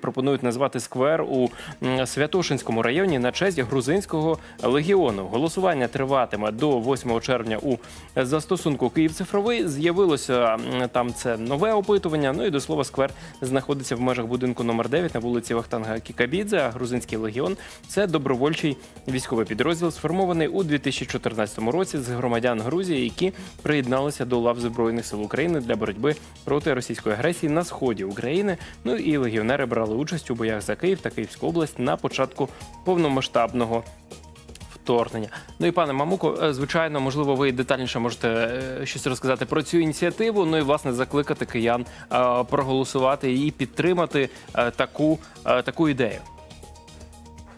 Пропонують назвати сквер у Святошинському районі на честь грузинського легіону. Голосування триватиме до 8 червня у застосунку Київ цифровий. З'явилося там це нове опитування. Ну і до слова, сквер знаходиться в межах будинку номер 9 на вулиці Вахтанга Кікабідзе. Грузинський легіон це добровольчий військовий підрозділ, сформований у 2014 році з громадян Грузії, які приєдналися до лав збройних сил України для боротьби проти російської агресії на сході України. Ну і легіонери брали участь у боях за Київ та Київську область на початку повномасштабного. Вторгнення. Ну і пане Мамуко, е, звичайно, можливо, ви детальніше можете е, щось розказати про цю ініціативу. Ну і власне закликати киян е, проголосувати і підтримати е, таку, е, таку ідею.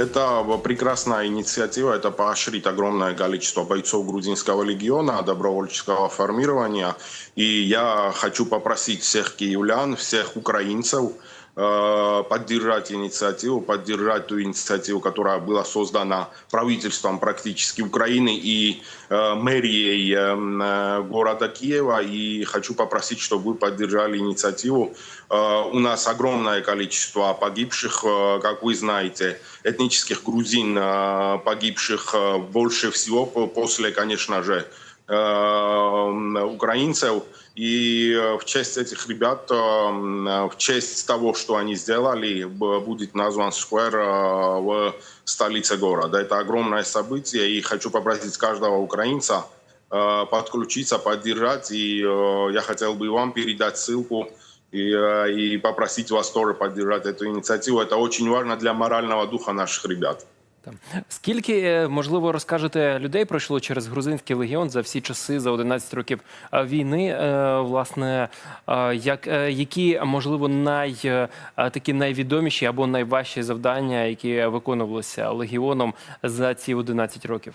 Это прекрасная инициатива, это поощрит огромное количество бойцов грузинского легиона, добровольческого формирования. И я хочу попросить всех киевлян, всех украинцев э, поддержать инициативу, поддержать ту инициативу, которая была создана правительством практически Украины и э, мэрией э, э, города Киева. И хочу попросить, чтобы вы поддержали инициативу. Э, У нас огромное количество погибших, э, как вы знаете, этнических грузин, э, погибших э, больше всего по- после, конечно же, э, украинцев. И э, в честь этих ребят, э, в честь того, что они сделали, будет назван сквер э, в столице города. Это огромное событие, и хочу попросить каждого украинца э, подключиться, поддержать. И э, я хотел бы вам передать ссылку и, э, и попросить вас тоже поддержать эту инициативу. Это очень важно для морального духа наших ребят. Скільки, е, можливо, розкажете, людей пройшло через грузинський легіон за всі часи, за 11 років е, війни? Е, Власне, як, які, можливо, най, такі найвідоміші або найважчі завдання, які виконувалися легіоном за ці 11 років?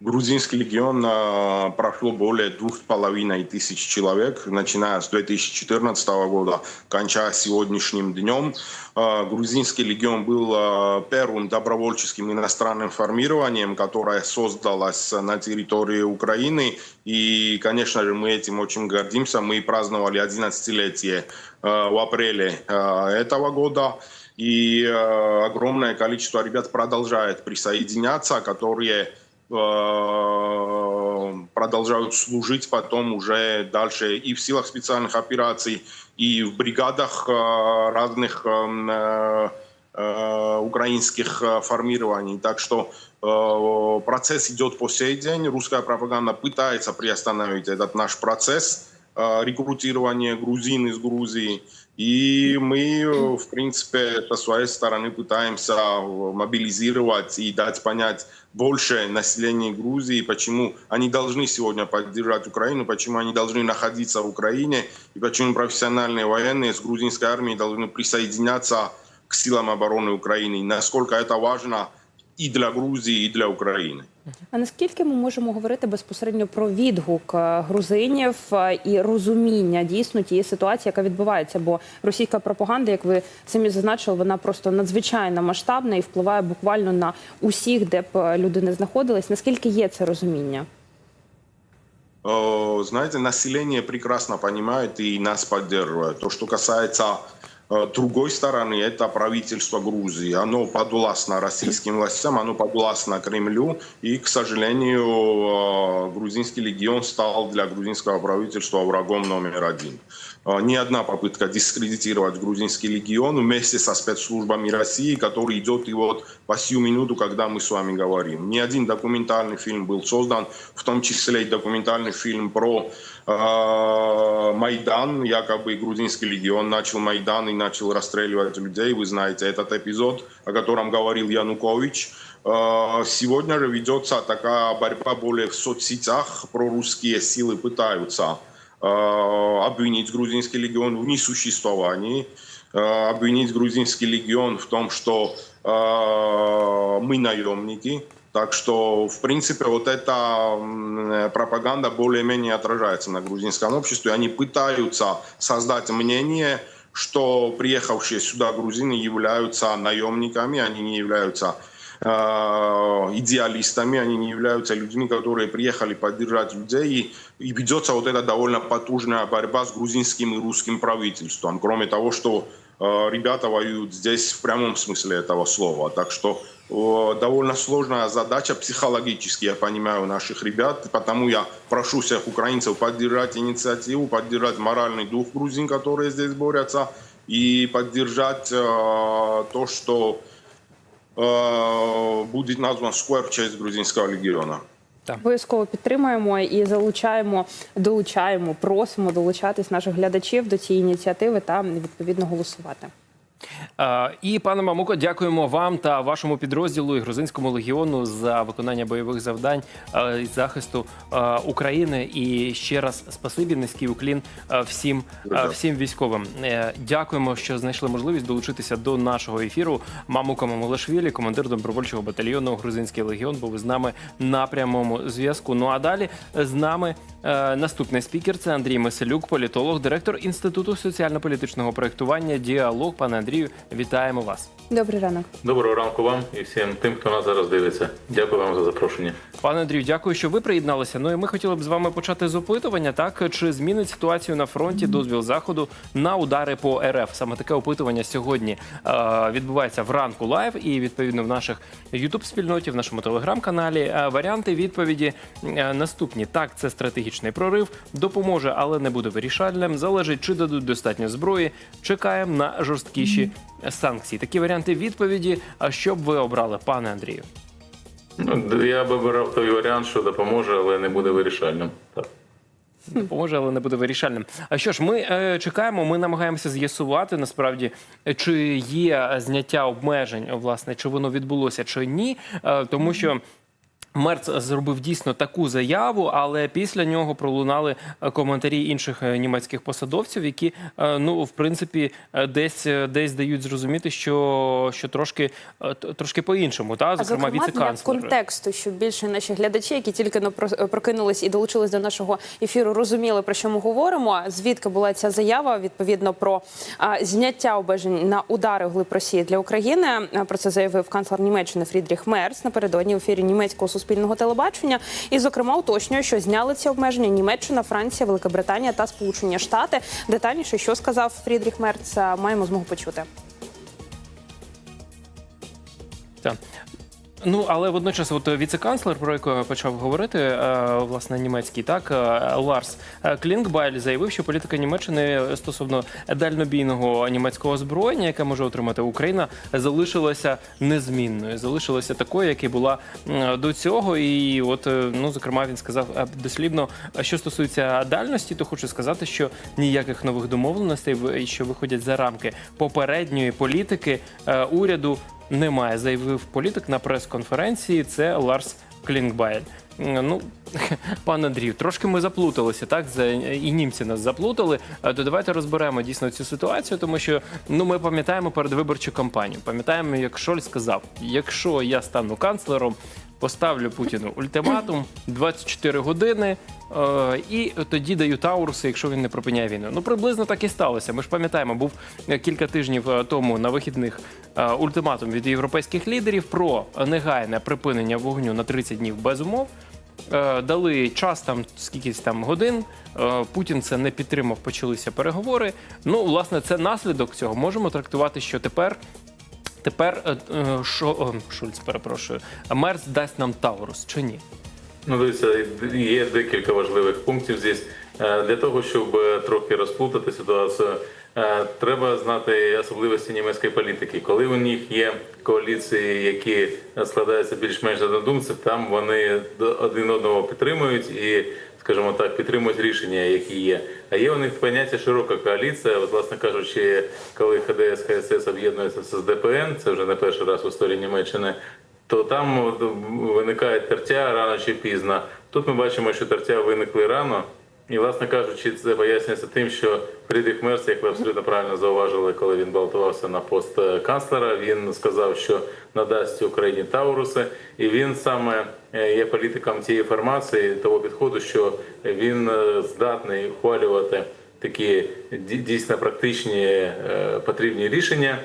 Грузинский легион э, прошло более двух с половиной тысяч человек, начиная с 2014 года, кончая сегодняшним днем. Э, грузинский легион был э, первым добровольческим иностранным формированием, которое создалось на территории Украины. И, конечно же, мы этим очень гордимся. Мы праздновали 11-летие э, в апреле э, этого года. И э, огромное количество ребят продолжает присоединяться, которые продолжают служить потом уже дальше и в силах специальных операций, и в бригадах э, разных эм, э, э, украинских э, формирований. Так что э, процесс идет по сей день. Русская пропаганда пытается приостановить этот наш процесс Э, рекрутирования грузин из Грузии. И мы, в принципе, со своей стороны пытаемся э, мобилизировать и дать понять больше населению Грузии, почему они должны сегодня поддержать Украину, почему они должны находиться в Украине, и почему профессиональные военные с грузинской армией должны присоединяться к силам обороны Украины, насколько это важно и для Грузии, и для Украины. А наскільки ми можемо говорити безпосередньо про відгук е, грузинів е, і розуміння дійсно тієї ситуації, яка відбувається? Бо російська пропаганда, як ви самі зазначили, вона просто надзвичайно масштабна і впливає буквально на усіх, де б е, люди не знаходились. Наскільки є це розуміння? Знаете, население прекрасно понимает и нас поддерживает. То, что касается другой стороны, это правительство Грузии. Оно подвластно российским властям, оно подвластно Кремлю. И, к сожалению, э, грузинский легион стал для грузинского правительства врагом номер один. Э, Ни одна попытка дискредитировать грузинский легион вместе со спецслужбами России, который идет и вот по сию минуту, когда мы с вами говорим. Ни один документальный фильм был создан, в том числе и документальный фильм про э, Майдан. Якобы грузинский легион начал Майдан и начал расстреливать людей. Вы знаете этот эпизод, о котором говорил Янукович. Э, Сегодня же ведется такая борьба более в соцсетях. Прорусские силы пытаются э, обвинить грузинский легион в несуществовании, обвинить грузинский легион в том, что мы наемники. Так что, в принципе, вот эта м, пропаганда более-менее отражается на грузинском обществе. Они пытаются создать мнение, что приехавшие сюда грузины являются наемниками, они не являются э, идеалистами, они не являются людьми, которые приехали поддержать людей. И, и ведется вот эта довольно потужная борьба с грузинским и русским правительством. Кроме того, что э, ребята воюют здесь в прямом смысле этого слова. Так что э, довольно сложная задача психологически, я понимаю, наших ребят. Потому я прошу всех украинцев поддержать инициативу, поддержать моральный дух грузин, которые здесь борются, и поддержать э, то, что э, будет назван сквер в честь грузинского легиона. Обов'язково підтримуємо і залучаємо, долучаємо, просимо долучатись наших глядачів до цієї ініціативи та відповідно голосувати. Е, І пане Мамуко, дякуємо вам та вашому підрозділу і грузинському легіону за виконання бойових завдань е, і захисту е, України. І ще раз спасибі, низький уклін всім, всім військовим. Дякуємо, що знайшли можливість долучитися до нашого ефіру. Мамука Мамулашвілі, командир добровольчого батальйону Грузинський легіон, був з нами на прямому зв'язку. Ну а далі з нами наступний спікер це Андрій Меселюк, політолог, директор інституту соціально-політичного проєктування. Діалог. Пане Андрію, вітаємо вас. Добрий ранок. Доброго ранку вам і всім тим, хто нас зараз дивиться. Дякую вам за запрошення. Пане Андрію, дякую, що ви приєдналися. Ну і ми хотіли б з вами почати з опитування. Так чи змінить ситуацію на фронті дозвіл заходу на удари по РФ? Саме таке опитування сьогодні е, відбувається вранку лайв, і відповідно в наших ютуб спільноті, в нашому телеграм-каналі. Е, варіанти відповіді е, наступні: так, це стратегічний прорив, допоможе, але не буде вирішальним. Залежить, чи дадуть достатньо зброї. Чекаємо на жорсткіші санкції. Такі варіанти відповіді. А що б ви обрали, пане Андрію? Ну, я би обирав той варіант, що допоможе, але не буде вирішальним. Так. Допоможе, але не буде вирішальним. А що ж, ми е, чекаємо, ми намагаємося з'ясувати насправді, чи є зняття обмежень, власне, чи воно відбулося, чи ні, е, тому що. Мерц зробив дійсно таку заяву, але після нього пролунали е, коментарі інших е, німецьких посадовців, які е, ну в принципі десь десь дають зрозуміти, що, що трошки трошки по-іншому. Та зокрема, віце-канцлер. контексту, щоб більше наші глядачі, які тільки прокинулись і долучились до нашого ефіру, розуміли про що ми говоримо. Звідки була ця заява відповідно про а, зняття обмежень на удари в глиб Росії для України. Про це заявив канцлер Німеччини Фрідріх Мерц напередодні в ефірі німецького суспільного телебачення. І, зокрема, уточнює, що зняли ці обмеження Німеччина, Франція, Великобританія та Сполучені Штати. Детальніше, що сказав Фрідріх Мерц, маємо змогу почути. Ну, але водночас, от віце-канцлер, про якого почав говорити, е, власне, німецький, так, е, Ларс Клінгбайль заявив, що політика Німеччини стосовно дальнобійного німецького озброєння, яке може отримати Україна, залишилася незмінною, залишилася такою, як і була до цього. І от, е, ну, зокрема, він сказав дослівно, е, що стосується дальності, то хочу сказати, що ніяких нових домовленостей, що виходять за рамки попередньої політики уряду немає, заявив політик на прес-конференції. Це Ларс Клінгбайль. Ну, пан Андрію, трошки ми заплуталися, так? І німці нас заплутали. Е, То давайте розберемо дійсно цю ситуацію, тому що ну ми пам'ятаємо передвиборчу кампанію. Пам'ятаємо, як Шоль сказав: якщо я стану канцлером, поставлю Путіну ультиматум 24 години. е, І тоді даю Тауруси, якщо він не припиняє війну. Ну приблизно так і сталося. Ми ж пам'ятаємо, був кілька тижнів е, тому на вихідних е, ультиматум від європейських лідерів про негайне припинення вогню на 30 днів без умов. Дали час там скількись там годин. Путін це не підтримав. Почалися переговори. Ну, власне, це наслідок цього. Можемо трактувати, що тепер. Тепер е, е, Шо, Шульц, перепрошую, Мерц дасть нам Таурус чи ні? Ну, дивіться, є декілька важливих пунктів здесь. Е, Для того, щоб трохи розплутати ситуацію, треба знати особливості німецької політики. Коли у них є коаліції, які складаються більш-менш однодумців, там вони один одного підтримують і, скажімо так, підтримують рішення, які є. А є у них поняття широка коаліція. От, власне кажучи, коли ХДС, ХСС об'єднується з ДПН, це вже не перший раз в історії Німеччини то там виникає тертя рано чи пізно. Тут ми бачимо, що тертя виникли рано. І, власне кажучи, це пояснюється тим, що Фрідріх Мерц, як ви абсолютно правильно зауважили, коли він балотувався на пост е, канцлера, він сказав, що надасть Україні Тауруси, і він саме е, є політиком цієї формації, того підходу, що він е, здатний ухвалювати такі дійсно практичні е, потрібні рішення.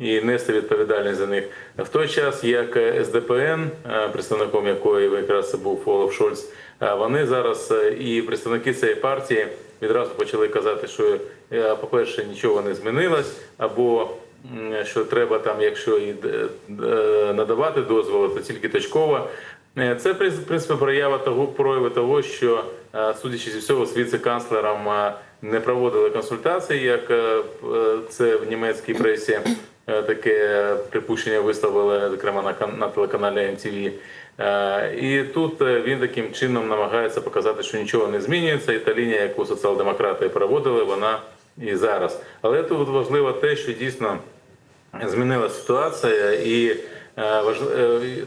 і нести відповідальність за них. В той час, як СДПН, е, представником якої якраз був Олаф Шольц, е, вони зараз е, і представники цієї партії відразу почали казати, що, е, по-перше, нічого не змінилось, або що треба там, якщо і е, е, надавати дозволи, то тільки точково. Е, Це в принципі проява того прояви того, що е, судячи зі всього, з віце-канцлером е, не проводили консультації, як це в німецькій пресі таке припущення висловили, зокрема на на телеканалі MTV. І тут він таким чином намагається показати, що нічого не змінюється, і та лінія, яку соціал-демократи проводили, вона і зараз. Але тут важливо те, що дійсно змінилася ситуація, і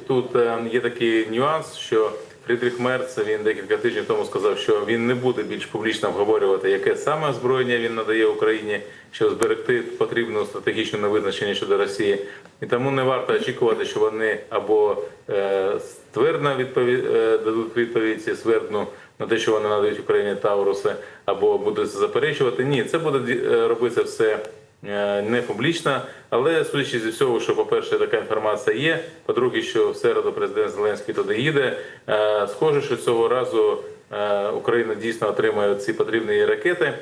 тут е, є такий нюанс, що Фрідріх Мерц він декілька тижнів тому сказав, що він не буде більш публічно обговорювати, яке саме озброєння він надає Україні, щоб зберегти потрібну стратегічну невизначеність щодо Росії. І тому не варто очікувати, що вони або е, ствердно відпові... е, дадуть відповідь ствердну на те, що вони надають Україні Тауруси, або будуть заперечувати. Ні, це буде е, робитися все е, не публічно, але судячи зі всього, що, по-перше, така інформація є. По-друге, що в середу президент Зеленський туди їде. Е, Схоже, що цього разу е, Україна дійсно отримає ці потрібні ракети.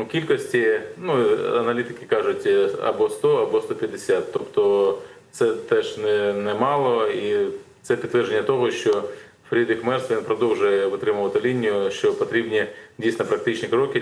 У кількості, ну аналітики кажуть, е, або 100, або 150. Тобто це теж не, не мало, і це підтвердження того, що Фрідріх Мерц він продовжує витримувати лінію, що потрібні дійсно практичні кроки